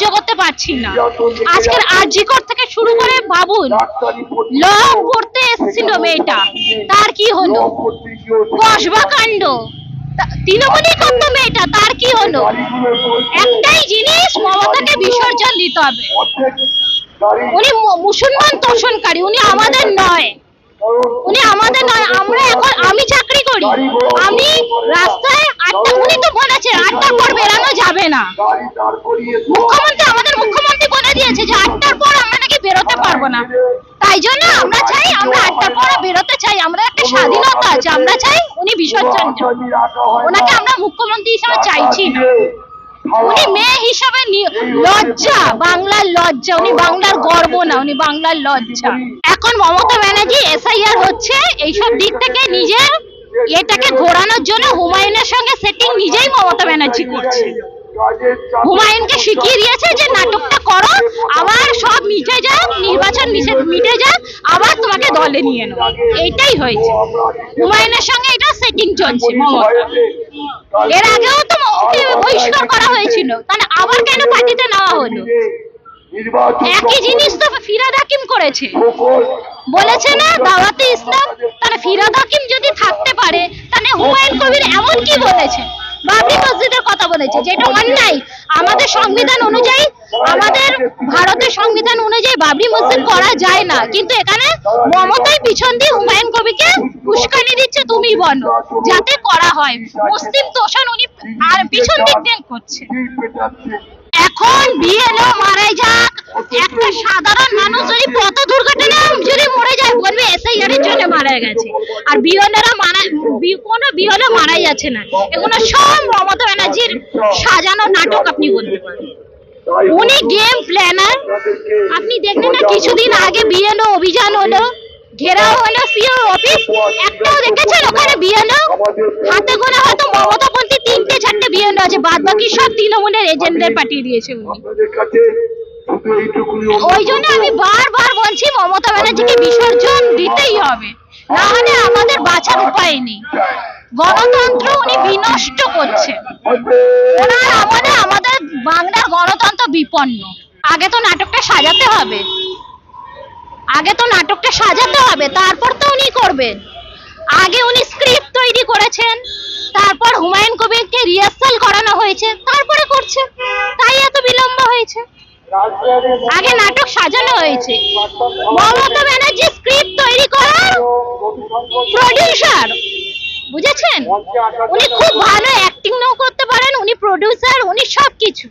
সহ্য করতে পারছি না। আজকের আরজিকর থেকে শুরু করে ভাবুন ল পড়তে এসেছিল মেয়েটা। তার কি হলো? কসবা কাণ্ড তৃণমূলই করতো মেয়েটা তার কি হলো? একটাই জিনিস মমতাকে বিসর্জন দিতে হবে। উনি মুসলমান তোষণকারী উনি আমাদের নয়। উনি আমাদের নয় আমরা এখন আমি চাকরি করি। আমি রাস্তায় আটটা উনি তো বলেছে যাবে না। মুখ্যমন্ত্রী আমাদের মুখ্যমন্ত্রী বলে দিয়েছে যে আটটার পর আমরা নাকি বেরোতে পারব না। তাই জন্য আমরা চাই, আমরা আটটার পর বেরোতে চাই। আমরা একটা স্বাধীনতা আছে, আমরা চাই উনি বিসর্জন ওনাকে আমরা মুখ্যমন্ত্রী হিসাবে চাইছি না। উনি মেয়ে হিসাবে লজ্জা, বাংলার লজ্জা। উনি বাংলার গর্ব না, উনি বাংলার লজ্জা। এখন মমতা ব্যানার্জি এসআইআর হচ্ছে, এইসব দিক থেকে নিজের এটাকে ঘোরানোর জন্য হুমায়ুনের সঙ্গে সেটিং নিজেই মমতা ব্যানার্জি করছে। হুমায়ুনকে শিখিয়ে দিয়েছে যে নাটকটা করো, আবার সব মিটে যাক, নির্বাচন মিটে যাক, আবার তোমাকে দলে নিয়ে নেব। এইটাই হয়েছে। হুমায়ুনের সঙ্গে এটা সেটিং চলছে এর আগেও তো বহিষ্কার করা হয়েছিল। তাহলে আবার কেন পার্টিতে নেওয়া হলো? একই জিনিস তো ফিরাদ হাকিম করেছে। বলেছে না, দাওয়াতে ইসলাম। তাহলে ফিরাদ হাকিম যদি থাকতে পারে, তাহলে হুমায়ুন কবির এমন কি বলেছে? বাবরি মসজিদের কথা বলেছে, যেটা অন্যায়। আমাদের সংবিধান অনুযায়ী, আমাদের ভারতের সংবিধান অনুযায়ী বাবরি মসজিদ করা যায় না। কিন্তু এখানে মমতাই পিছন দিয়ে হুমায়ুন কবিকে উস্কানি দিচ্ছে তুমি বলো, যাতে করা হয়। মুসলিম তোষণ উনি আর পিছন দিক করছে। এখন বিএলও মারাই যাক একটা সাধারণ মানুষ যদি পথ দুর্ঘটনা যদি মরে যায় বলবে এসআইআর গেছে। আর বিএলওরা মারা কোনো বিএলও মারা যাচ্ছে না। এগুলো সব মমতা ব্যানার্জির সাজানো নাটক আপনি বলতে পারেন। উনি গেম প্ল্যানার আপনি দেখলেন না কিছুদিন আগে বিএলও অভিযান হলো ঘেরাও হলো সিও অফিস একটাও দেখেছেন ওখানে বিএলও হাতে গোনা হয়তো মমতাপন্থী তিনটে চারটে বিএলও আছে বাদ বাকি সব তৃণমূলের এজেন্টদের পাঠিয়ে দিয়েছে উনি। ওই জন্য আমি বারবার বলছি মমতা ব্যানার্জিকে বিসর্জন দিতেই হবে। না হলে আমাদের বাঁচার উপায় নেই। গণতন্ত্র উনি বিনষ্ট করছে ওনার আমাদের বাংলার গণতন্ত্র বিপন্ন। আগে তো নাটকটা সাজাতে হবে। আগে তো নাটকটা সাজাতে হবে, তারপর তো উনি করবেন। আগে উনি স্ক্রিপ্ট তৈরি করেছেন, তারপর হুমায়ুন কবিরকে রিহার্সাল করানো হয়েছে, তারপরে করছে। তাই এত বিলম্ব হয়েছে। আগে নাটক সাজানো হয়েছে। মমতা ব্যানার্জি স্ক্রিপ্ট তৈরি করার প্রডিউসার বুঝেছেন? উনি খুব ভালো অ্যাক্টিংও করতে পারেন উনি প্রডিউসার উনি সবকিছু।